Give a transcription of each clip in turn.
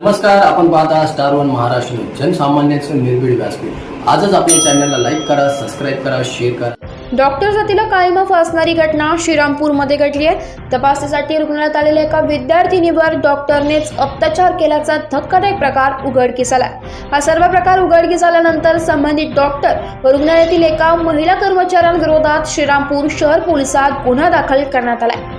नमस्कार आपण पाहता स्टार वन महाराष्ट्र जनसामान्यांचं निर्भीड व्यासपीठ. आजच आपल्या चॅनलला लाईक करा सबस्क्राईब करा शेअर करा. डॉक्टर जातीला कायमा फासणारी घटना श्रीरामपूरमध्ये घडली आहे. तपासणीसाठी रुग्णालयात आलेल्या एका विद्यार्थिनीवर डॉक्टरनेच अत्याचार केल्याचा धक्कादायक प्रकार उघडकीस आला हा सर्व प्रकार उघडकीस आल्यानंतर संबंधित डॉक्टर व रुग्णालयातील एका महिला कर्मचाऱ्यांविरोधात श्रीरामपूर शहर पोलिसात गुन्हा दाखल करण्यात आलाय.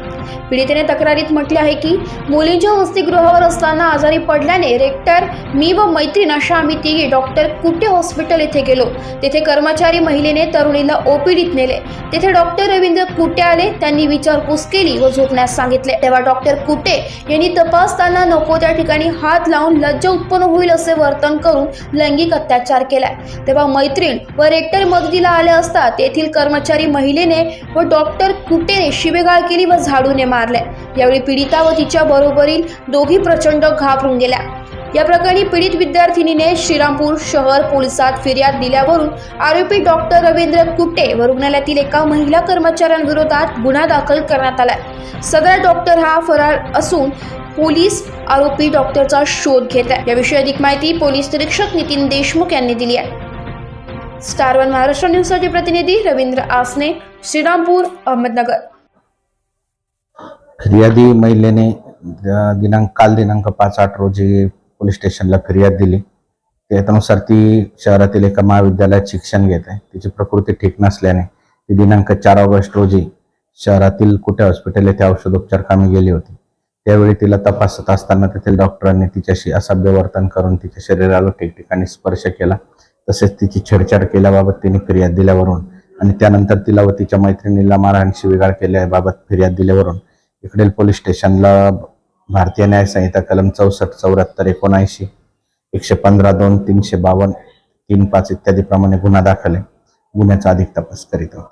पीडितेने तक्रारीत म्हटले आहे की मुलींच्या वसतिगृहावर असताना आजारी पडल्याने रेक्टर मी व मैत्रीण अशा आम्ही तिघी डॉक्टर कुटे हॉस्पिटल येथे गेलो? तेथे कर्मचारी महिलेने तरुणीला ओपीडीत नेले. तेथे डॉक्टर रवींद्र कुटे आले? त्यांनी विचारपूस केली व झोपण्यास सांगितले. तेव्हा डॉक्टर कुटे यांनी तपासताना नको त्या ठिकाणी हात लावून लज्ज उत्पन्न होईल असे वर्तन करून लैंगिक अत्याचार केलाय. तेव्हा मैत्रीण व रेक्टर मदतीला आले असता तेथील कर्मचारी महिलेने व डॉक्टर कुटेने शिवेगाळ केली व झाडू झाडूने मारल्या यावेळी पीडिता व तिच्या बरोबरील दोघी प्रचंड घाबरून गेल्या. या प्रकरणी पीडित विद्यार्थिनीने श्रीरामपूर शहर पोलिसात फिर्याद दिल्यावरून आरोपी डॉक्टर रवींद्र कुट्टे व रुग्णालयातील एका महिला कर्मचाऱ्यांविरोधात गुन्हा दाखल करण्यात आला सदर डॉक्टर हा फरार असून पोलीस आरोपी डॉक्टरचा शोध घेत आहे. याविषयी अधिक माहिती पोलीस निरीक्षक नितीन देशमुख यांनी दिली आहे. स्टार वन महाराष्ट्र न्यूजसाठी प्रतिनिधी रवींद्र आसने श्रीरामपूर अहमदनगर. फिर्यादी महिलेने दिनांक काल दिनांक पाच आठ रोजी पोलीस स्टेशनला फिर्याद दिली. त्यानुसार ती शहरातील एका महाविद्यालयात शिक्षण घेत आहे. तिची प्रकृती ठीक नसल्याने ती दिनांक चार ऑगस्ट रोजी शहरातील कुठे हॉस्पिटल येथे औषधोपचार कामी गेली होती. त्यावेळी तिला तपासत असताना तेथील डॉक्टरांनी तिच्याशी असभ्य वर्तन करून तिच्या शरीराला ठिकठिकाणी स्पर्श केला. तसेच तिची छेडछाड केल्याबाबत तिने फिर्याद दिल्यावरून आणि त्यानंतर तिला व तिच्या मैत्रिणीला मारहाण शिवीगाळ केल्याबाबत फिर्याद दिल्यावरून इकडील पोलीस स्टेशनला भारतीय न्याय संहिता कलम चौसष्ट चौऱ्याहत्तर एकोणऐंशी एकशे पंधरा दोन तीनशे बावन्न तीन पाच इत्यादी प्रमाणे गुन्हा दाखल आहे. गुन्ह्याचा अधिक तपास करीत आहोत.